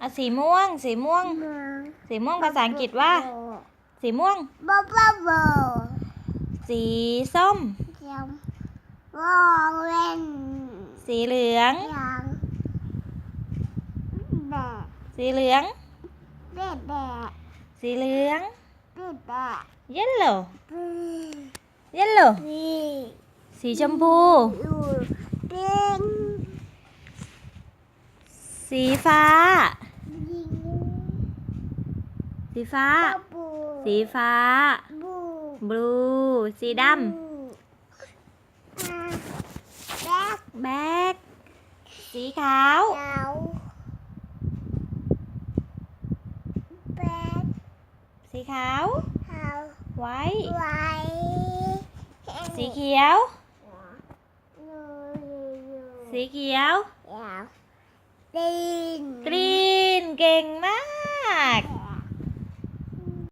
อะสีม่วง สีม่วง สีม่วงภาษาอังกฤษว่า สีม่วงบอบอบอสีส้มยังวองเล่นสีเหลืองยังแบะสีเหลืองแบะแบะสีเหลืองแบะแบะ yellow ปี yellow ปีสีชมพูอยู่เป็น สีฟ้ายิงสีฟ้าบูสีฟ้าบู blue สีดแบ็คำ black สีขาวขาวแบ็คสีขาวขาว white ไว้ สีเขียวหนูอยู่สีเขียวห กรีน กรีน เก่งมาก